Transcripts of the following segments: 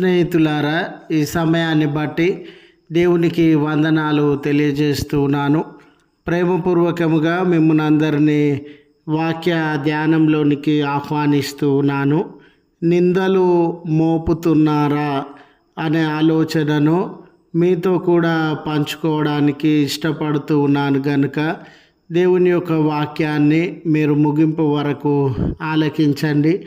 స్నేహితులారా ఈ సమయాన్ని బట్టి దేవునికి వందనాలు తెలియజేస్తున్నాను. ప్రేమపూర్వకముగా మిమ్మల్ని అందరినీ వాక్య ధ్యానంలోనికి ఆహ్వానిస్తున్నాను. నిందలు మోపుతున్నారా అనే ఆలోచనను మీతో కూడా పంచుకోవడానికి ఇష్టపడుతూ ఉన్నాను కనుక దేవుని యొక్క వాక్యాన్ని మీరు ముగింపు వరకు ఆలకించండి.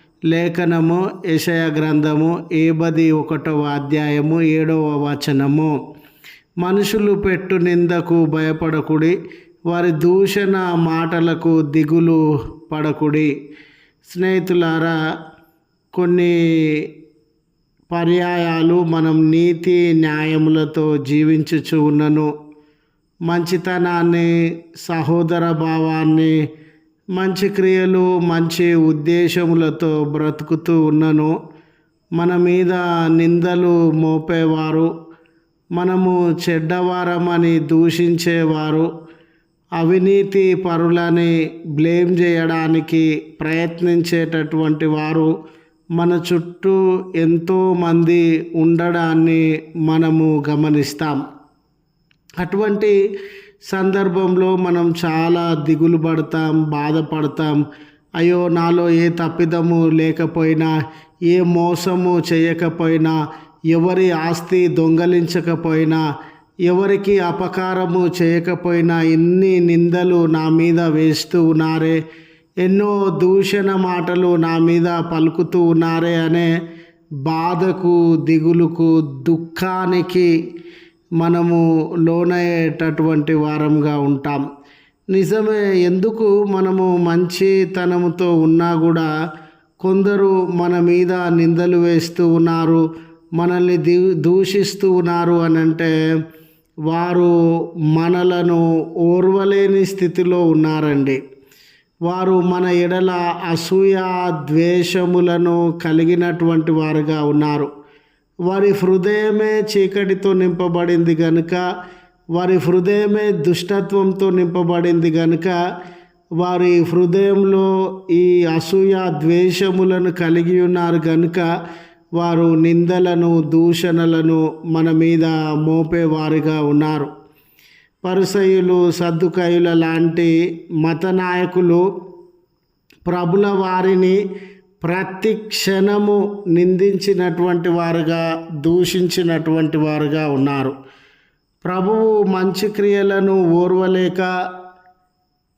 లేఖనము యషయ గ్రంథము ఏబది ఒకటవ అధ్యాయము ఏడవ వచనము. మనుషులు పెట్టు నిందకు భయపడకుడి వారి దూషణ మాటలకు దిగులు పడకుడి. స్నేహితులారా కొన్ని పర్యాయాలు మనం నీతి న్యాయములతో జీవించుచు ఉన్నను. మంచితనాన్ని సహోదర భావాన్ని మంచి క్రియలు మంచి ఉద్దేశములతో బ్రతుకుతూ ఉన్నను. మన మీద నిందలు మోపేవారు. మనము చెడ్డవారమని దూషించేవారు. అవినీతి పరులని బ్లేమ్ చేయడానికి ప్రయత్నించేటటువంటి వారు. మన చుట్టూ ఎంతోమంది ఉండడాన్ని మనము గమనిస్తాం. అటువంటి సందర్భంలో మనం చాలా దిగులు పడతాం బాధపడతాం. అయ్యో నాలో ఏ తప్పిదము లేకపోయినా ఏ మోసము చేయకపోయినా ఎవరి ఆస్తి దొంగలించకపోయినా ఎవరికి అపకారము చేయకపోయినా ఎన్ని నిందలు నా మీద వేస్తూ ఉన్నారే ఎన్నో దూషణ మాటలు నా మీద పలుకుతూ ఉన్నారే అనే బాధకు దిగులుకు దుఃఖానికి మనము లోనయ్యేటటువంటి వారంగా ఉంటాం. నిజమే ఎందుకు మనము మంచితనముతో ఉన్నా కూడా కొందరు మన మీద నిందలు వేస్తూ ఉన్నారు మనల్ని దూ దూషిస్తూ ఉన్నారు అని అంటే వారు మనలను ఓర్వలేని స్థితిలో ఉన్నారండి. వారు మన ఎడల అసూయ ద్వేషములను కలిగినటువంటి వారుగా ఉన్నారు. వారి హృదయమే చీకటితో నింపబడింది కనుక వారి హృదయమే దుష్టత్వంతో నింపబడింది కనుక వారి హృదయంలో ఈ అసూయ ద్వేషములను కలిగి ఉన్నారు కనుక వారు నిందలను దూషణలను మన మీద మోపేవారుగా ఉన్నారు. పరిసయులు సర్దుకయుల లాంటి మత నాయకులు ప్రభుల వారిని ప్రతి క్షణము నిందించినటువంటి వారుగా దూషించినటువంటి వారుగా ఉన్నారు. ప్రభువు మంచి క్రియలను ఓర్వలేక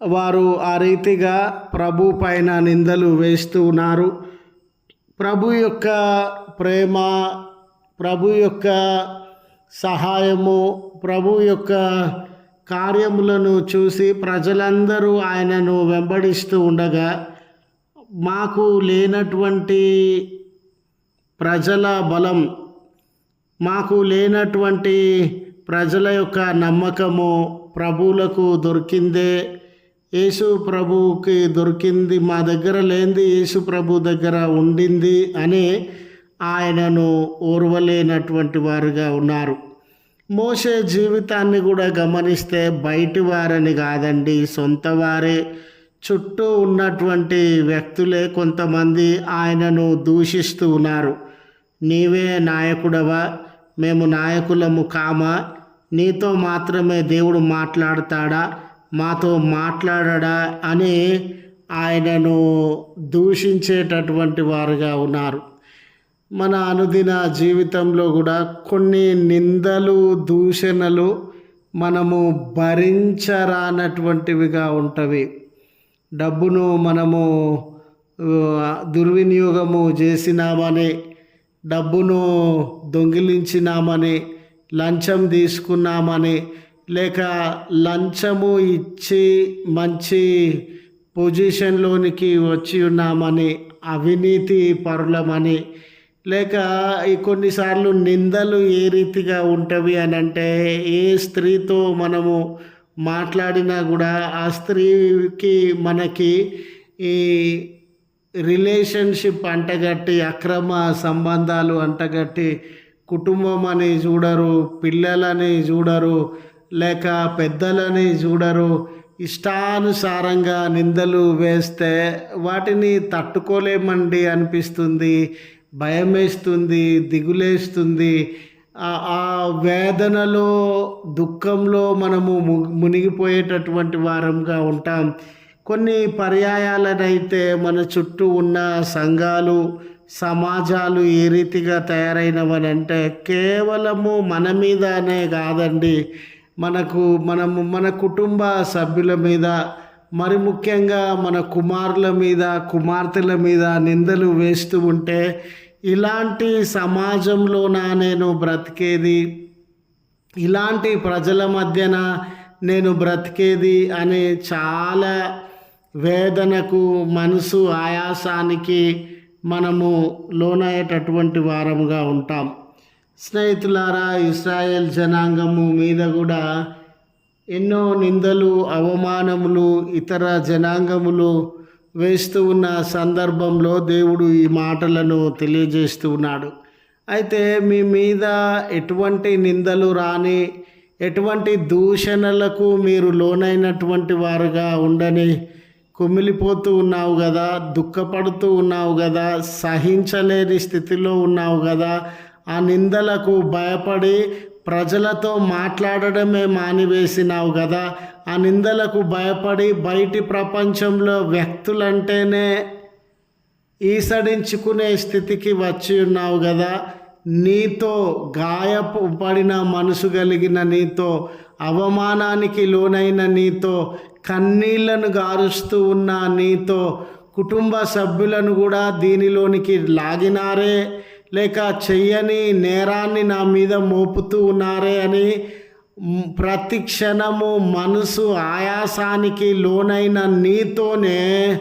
వారు ఆ రీతిగా ప్రభు పైన నిందలు వేస్తూ ఉన్నారు. ప్రభు యొక్క ప్రేమ ప్రభు యొక్క సహాయము ప్రభు యొక్క కార్యములను చూసి ప్రజలందరూ ఆయనను వెంబడిస్తూ ఉండగా మాకు లేనటువంటి ప్రజల బలం మాకు లేనటువంటి ప్రజల యొక్క నమ్మకము ప్రభువులకు దొరికిందే. యేసు ప్రభువుకి దొరికింది మా దగ్గర లేనిది యేసు ప్రభు దగ్గర ఉండింది అని ఆయనను ఓర్వలేనటువంటి వారుగా ఉన్నారు. మోసే జీవితాన్ని కూడా గమనిస్తే బయటి వారని కాదండి సొంత వారే చుట్టూ ఉన్నటువంటి వ్యక్తులే కొంతమంది ఆయనను దూషిస్తూ ఉన్నారు. నీవే నాయకుడవా? మేము నాయకులము కామా? నీతో మాత్రమే దేవుడు మాట్లాడతాడా? మాతో మాట్లాడడా? అని ఆయనను దూషించేటటువంటి వారుగా ఉన్నారు. మన అనుదిన జీవితంలో కూడా కొన్ని నిందలు దూషణలు మనము భరించరానటువంటివిగా ఉంటవి. డబ్బును మనము దుర్వినియోగము చేసినామని డబ్బును దొంగిలించినామని లంచం తీసుకున్నామని లేక లంచము ఇచ్చి మంచి పొజిషన్లోనికి వచ్చి ఉన్నామని అవినీతి పరులమని లేక ఈ కొన్నిసార్లు నిందలు ఏ రీతిగా ఉంటవి అని అంటే ఏ స్త్రీతో మనము మాట్లాడినా కూడా ఆ స్త్రీకి మనకి ఈ రిలేషన్షిప్ అంటగట్టి అక్రమ సంబంధాలు అంటగట్టి కుటుంబం అని చూడరు పిల్లలని చూడరు లేక పెద్దలని చూడరు ఇష్టానుసారంగా నిందలు వేస్తే వాటిని తట్టుకోలేమండి అనిపిస్తుంది. భయమేస్తుంది దిగులేస్తుంది. ఆ- వేదనలో దుఃఖంలో మనము ము- మునిగిపోయేటటువంటి వారంగా ఉంటాం. కొన్ని పర్యాయాలనైతే మన చుట్టూ ఉన్న సంఘాలు సమాజాలు ఏ రీతిగా తయారైనవనంటే కేవలము మన మీదనే కాదండి. మనకు మనము మన కుటుంబ సభ్యుల మీద మరి ముఖ్యంగా మన కుమారుల మీద కుమార్తెల మీద నిందలు వేస్తూ ఉంటే ఇలాంటి సమాజంలోన నేను బ్రతికేది? ఇలాంటి ప్రజల మధ్యన నేను బ్రతికేది? అనే చాలా వేదనకు మనసు ఆయాసానికి మనము లోనయ్యేటటువంటి వారముగా ఉంటాం. స్నేహితులారా ఇస్రాయేల్ జనాంగము మీద కూడా ఎన్నో నిందలు అవమానములు ఇతర జనాంగములు వేస్తూ ఉన్న సందర్భంలో దేవుడు ఈ మాటలను తెలియజేస్తూ ఉన్నాడు. అయితే మీ మీద ఎటువంటి నిందలు రాని ఎటువంటి దూషణలకు మీరు లోనైనటువంటి వారుగా ఉండని కుమిలిపోతూ ఉన్నావు కదా దుఃఖపడుతూ ఉన్నావు కదా సహించలేని స్థితిలో ఉన్నావు కదా ఆ నిందలకు భయపడి ప్రజలతో మాట్లాడడమే మానివేసినావు కదా ఆ నిందలకు భయపడి బయటి ప్రపంచంలో వ్యక్తులంటేనే ఈసడించుకునే స్థితికి వచ్చి ఉన్నావు కదా నీతో గాయపడిన మనసు కలిగిన నీతో అవమానానికి లోనైన నీతో కన్నీళ్ళను గారుస్తూ ఉన్న నీతో కుటుంబ సభ్యులను కూడా దీనిలోనికి లాగినారే. లేక చెయ్యని నేరాన్ని నా మీద మోపుతూ ఉన్నారే అని ప్రతి క్షణము మనసు ఆయాసానికి లోనైన నీతోనే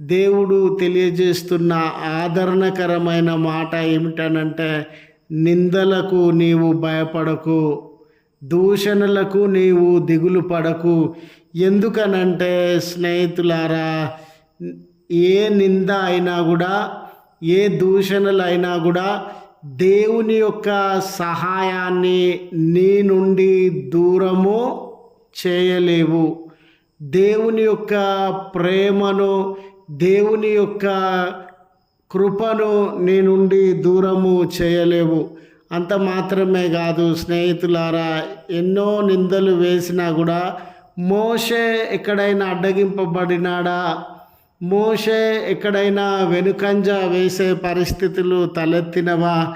దేవుడు తెలియజేస్తున్న ఆదరణకరమైన మాట ఏమిటనంటే నిందలకు నీవు భయపడకు దూషణలకు నీవు దిగులు పడకు. ఎందుకనంటే స్నేహితులారా ఏ నింద అయినా కూడా ఏ దూషణలు అయినా కూడా దేవుని యొక్క సహాయాన్ని నీ నుండి దూరము చేయలేవు. దేవుని యొక్క ప్రేమను దేవుని యొక్క కృపను నీ నుండి దూరము చేయలేవు. అంత మాత్రమే కాదు స్నేహితులారా ఎన్నో నిందలు వేసినా కూడా మోషే ఎక్కడైనా అడ్డగింపబడినాడా? మోషే ఎక్కడైనా వెనుకంజ వేసే పరిస్థితులు తలెత్తినవా?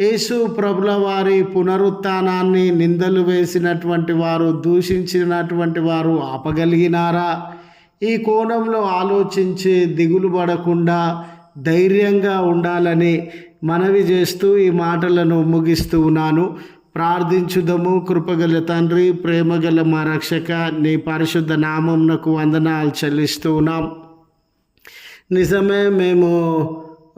యేసు ప్రభుల వారి పునరుత్నాన్ని నిందలు వేసినటువంటి వారు దూషించినటువంటి వారు ఆపగలిగినారా? ఈ కోణంలో ఆలోచించి దిగులు పడకుండా ధైర్యంగా ఉండాలని మనవి చేస్తూ ఈ మాటలను ముగిస్తూ ఉన్నాను. ప్రార్థించుదము. కృపగల తండ్రి ప్రేమగల మా రక్షక నీ పరిశుద్ధ నామంనకు వందనాలు చెల్లిస్తూ ఉన్నాం. నిజమే మేము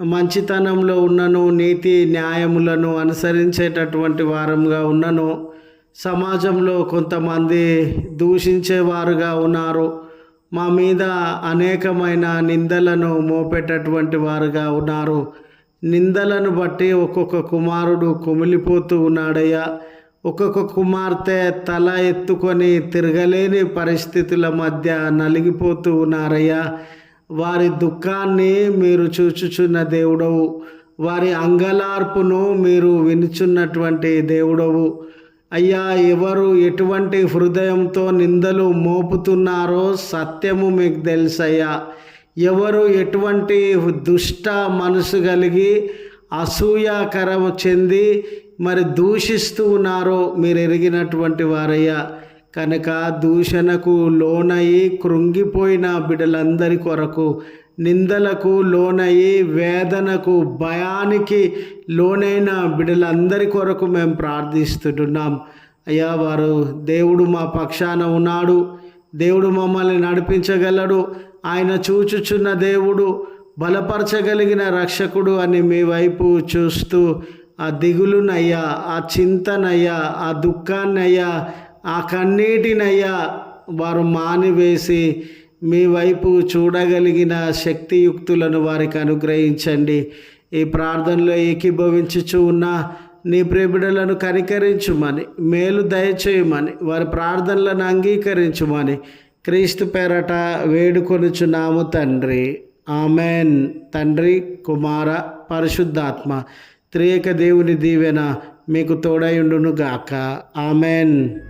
మంచితనంలో ఉన్నను నీతి న్యాయములను అనుసరించేటటువంటి వారంగా ఉన్నను. సమాజంలో కొంతమంది దూషించేవారుగా ఉన్నారు. మా మీద అనేకమైన నిందలను మోపేటటువంటి వారుగా ఉన్నారు. నిందలను బట్టి ఒక్కొక్క కుమారుడు కుమిలిపోతూ ఉన్నాడయ్యా. ఒక్కొక్క కుమార్తె తల ఎత్తుకొని తిరగలేని పరిస్థితుల మధ్య నలిగిపోతూ ఉన్నారయ్యా. వారి దుఃఖాన్ని మీరు చూచుచున్న దేవుడవు. వారి అంగలార్పును మీరు వినుచున్నటువంటి దేవుడవు. అయ్యా ఎవరు ఎటువంటి హృదయంతో నిందలు మోపుతున్నారో సత్యము మీకు తెలుసయ్యా. ఎవరు ఎటువంటి దుష్ట మనసు కలిగి అసూయాకరము చెంది మరి దూషిస్తూ ఉన్నారో మీరు ఎరిగినటువంటి వారయ్యా. కనుక దూషణకు లోనయి కృంగిపోయిన బిడ్డలందరి కొరకు నిందలకు లోనయి వేదనకు భయానికి లోనైన బిడ్డలందరి కొరకు మేము ప్రార్థిస్తుంటున్నాం అయ్యా వారు దేవుడు మా పక్షాన ఉన్నాడు. దేవుడు మమ్మల్ని నడిపించగలడు. ఆయన చూచుచున్న దేవుడు బలపరచగలిగిన రక్షకుడు అని మీ వైపు చూస్తూ ఆ దిగులునయ్యా ఆ చింతనయ్యా ఆ దుఃఖాన్నయ్యా ఆ కన్నీటినయ్యా వారు మానివేసి మీ వైపు చూడగలిగిన శక్తియుక్తులను వారికి అనుగ్రహించండి. ఈ ప్రార్థనలో ఏకీభవించుచు ఉన్న నీ ప్రేమిడలను కనికరించుమని మేలు దయచేయమని వారి ప్రార్థనలను అంగీకరించుమని క్రీస్తు పేరట వేడుకొనుచున్నాము తండ్రి. ఆమెన్. తండ్రి కుమార పరిశుద్ధాత్మ త్రియేక దేవుని దీవెన మీకు తోడయుండును గాక ఆమెన్.